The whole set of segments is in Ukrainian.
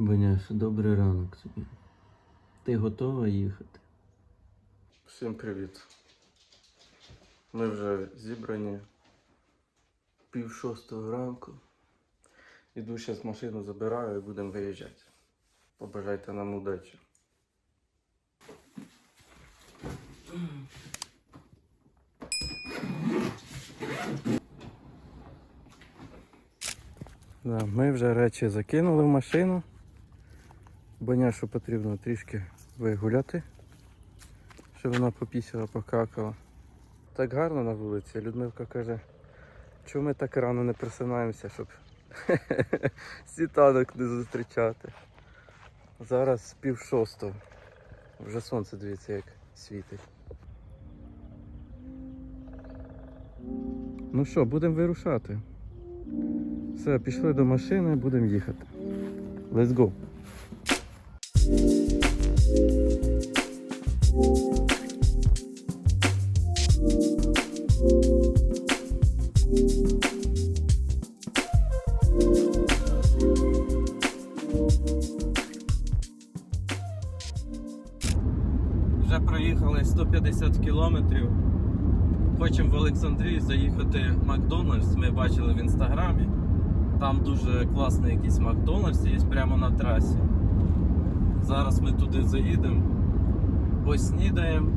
Боняша, добрий ранок тобі. Ти готова їхати? Всім привіт. Ми вже зібрані пів шостого ранку. Іду зараз машину забираю і будемо виїжджати. Побажайте нам удачі. Да, ми вже речі закинули в машину. Боняшу потрібно трішки вигуляти щоб вона попісила, покакала. Так гарно на вулиці. Людмилка каже, чому ми так рано не просинаємося, щоб світанок не зустрічати. Зараз пів шостого. Вже сонце дивіться, як світить. Ну що, будемо вирушати. Все, пішли до машини, будемо їхати. Let's go. Вже проїхали 150 кілометрів. Хочемо в Олександрію заїхати в Макдональдс. Ми бачили в інстаграмі. Там дуже класний якийсь Макдональдс є прямо на трасі. Зараз ми туди заїдемо, поснідаємо,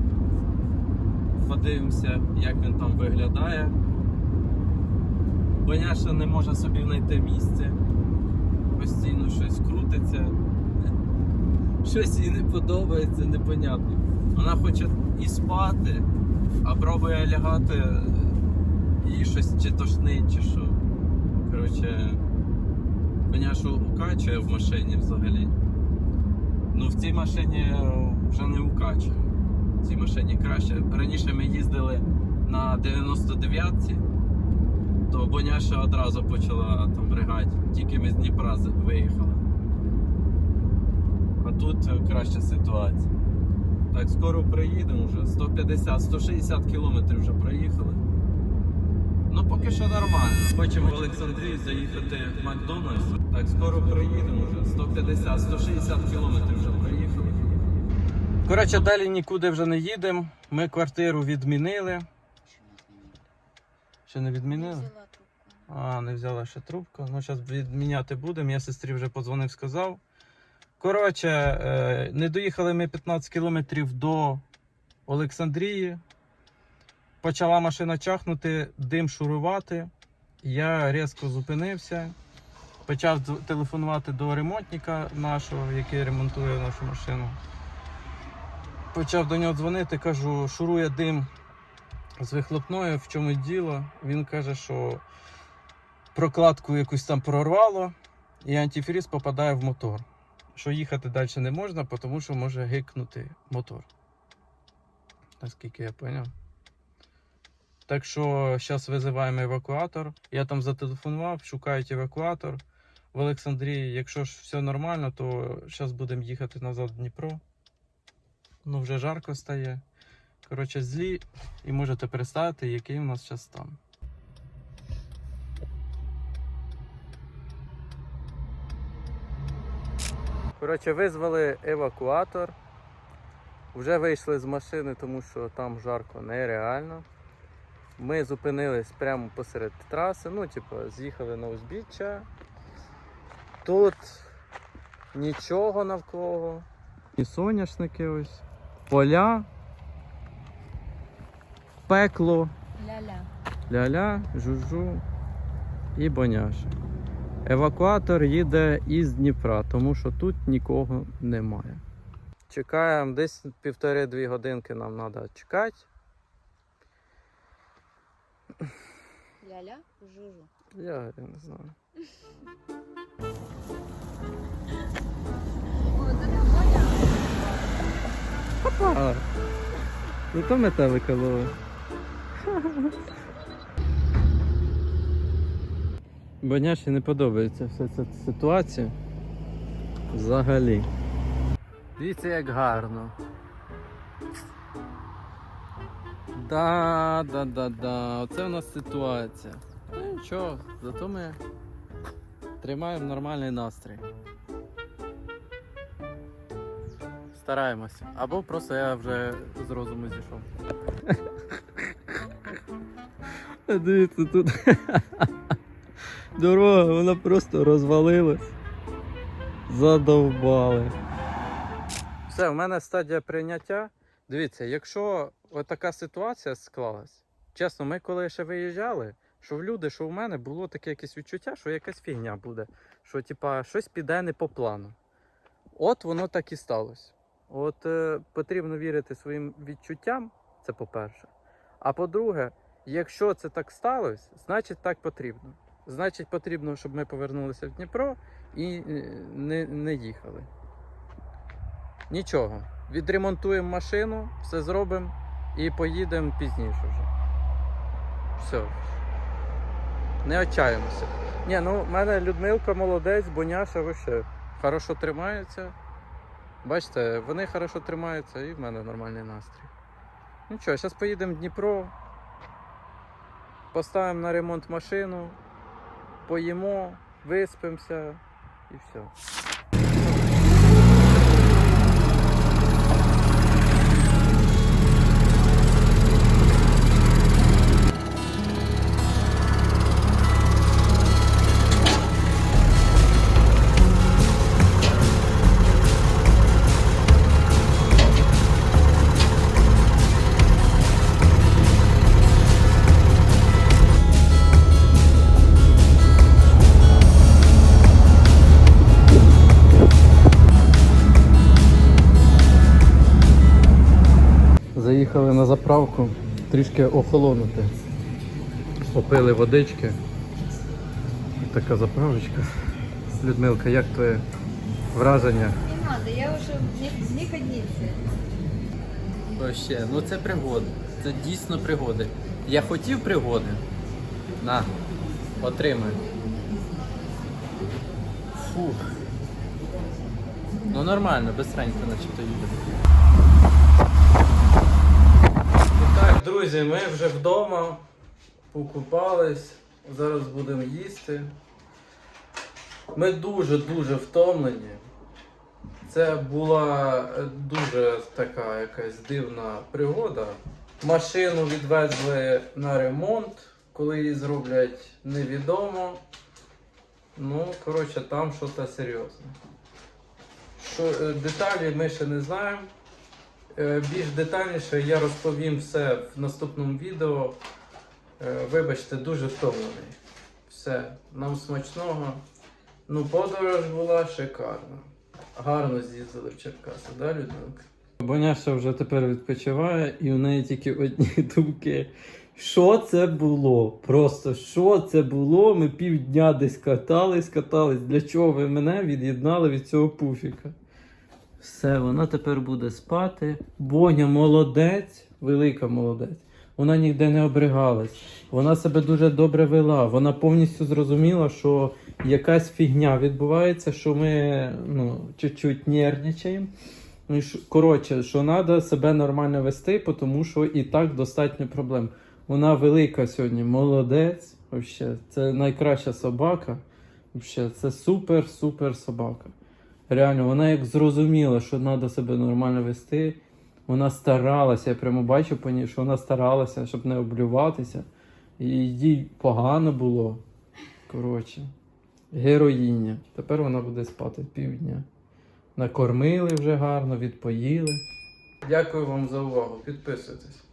подивимося, як він там виглядає. Боняша не може собі знайти місце. Постійно щось крутиться. Щось їй не подобається, непонятно. Вона хоче і спати, а пробує лягати і щось чи тошнить, чи що. Коротше, Боняшу укачує в машині взагалі. Ну в цій машині вже не укачує. В цій машині краще. Раніше ми їздили на 99-ці, то Боняша одразу почала там ригати. Тільки ми з Дніпра виїхали. А тут е, краща ситуація. Так, скоро приїдемо вже. 150-160 кілометрів вже проїхали. Ну поки що нормально. Хочемо в Олександрії заїхати в Макдональдс. Так, скоро приїдемо вже. 150-160 кілометрів вже проїхали. Коротше, далі нікуди вже не їдемо. Ми квартиру відмінили. Ще не відмінили? А, не взяла ще трубку. Ну, зараз відміняти будемо. Я сестрі вже подзвонив, сказав. Коротше, е, не доїхали ми 15 кілометрів до Олександрії. Почала машина чахнути, дим шурувати. Я різко зупинився. Почав телефонувати до ремонтника нашого, який ремонтує нашу машину. Почав до нього дзвонити, кажу, шурує дим з вихлопною, в чому діло. Він каже, що прокладку якусь там прорвало, і антифріз попадає в мотор. Що їхати далі не можна, тому що може гикнути мотор. Наскільки я зрозумів. Так що зараз визиваємо евакуатор. Я там зателефонував, шукають евакуатор в Олександрії. Якщо ж все нормально, то зараз будемо їхати назад в Дніпро. Ну, вже жарко стає. Коротше, злі, і можете представити, який у нас зараз стан. Коротше, визвали евакуатор. Вже вийшли з машини, тому що там жарко нереально. Ми зупинились прямо посеред траси, ну, типу, з'їхали на узбіччя. Тут нічого навколо. І соняшники ось, поля, пекло, Ля-ля. ля-ля, жужу і боняша. Евакуатор їде із Дніпра, тому що тут нікого немає. Чекаємо десь півтори-дві годинки нам треба чекати. Ля-ля, жужу. Я, я не знаю. А, зато метелика ловить. Боняші не подобається вся ця ситуація. Взагалі. Дивіться, як гарно. Да, да, да, да. Оце у нас ситуація. Ну нічого, зато ми тримаємо нормальний настрій. Стараємося. Або просто я вже з розуму зійшов. Дивіться, тут дорога, вона просто розвалилась. Задовбали. Все, в мене стадія прийняття. Дивіться, якщо така ситуація склалась, чесно, ми коли ще виїжджали, що в люди, що в мене було таке якесь відчуття, що якась фігня буде, що типа щось піде не по плану. От воно так і сталося. От е, потрібно вірити своїм відчуттям, це по-перше. А по-друге, якщо це так сталося, значить так потрібно. Значить, потрібно, щоб ми повернулися в Дніпро і е, не, не їхали. Нічого. Відремонтуємо машину, все зробимо і поїдемо пізніше вже. Все. Не отчаємося. Ні, ну в мене Людмилка молодець, Боняша вообще хорошо тримається. Бачите, вони хорошо тримаються і в мене нормальний настрій. Ну що, зараз поїдемо в Дніпро, поставимо на ремонт машину, поїмо, виспимося і все. Заїхали на заправку трішки охолонути. Попили водички. Така заправочка. Людмилка, як твоє враження? Не надо, я уже не, не ходницы. Вообще, ну це пригоди. Це дійсно пригоди. Я хотів пригоди. На, отримай. Фух. Ну нормально, быстренько начебто їде. Друзі, ми вже вдома покупались, зараз будемо їсти. Ми дуже-дуже втомлені. Це була е, дуже така якась дивна пригода. Машину відвезли на ремонт, коли її зроблять невідомо. Ну, коротше, там щось серйозне. Що, е, деталі ми ще не знаємо. Е, Більш детальніше я розповім все в наступному відео. Е, Вибачте, дуже втомлений. Все, нам смачного. Ну, подорож була шикарна. Гарно з'їздили в Черкаси, да, Людмилка? Боняша вже тепер відпочиває, і в неї тільки одні думки. Що це було? Просто що це було? Ми півдня десь катались, катались. Для чого ви мене від'єднали від цього пуфіка? Все, вона тепер буде спати. Боня молодець, велика молодець. Вона ніде не обригалась. Вона себе дуже добре вела. Вона повністю зрозуміла, що якась фігня відбувається, що ми ну, чуть-чуть нервничаємо. Ну, Коротше, що треба себе нормально вести, тому що і так достатньо проблем. Вона велика сьогодні, молодець. Вообще, це найкраща собака. Вообще, це супер-супер собака. Реально, вона як зрозуміла, що треба себе нормально вести. Вона старалася, я прямо бачу по ній, що вона старалася, щоб не облюватися. І їй погано було. Коротше, героїня. Тепер вона буде спати півдня. Накормили вже гарно, відпоїли. Дякую вам за увагу. Підписуйтесь.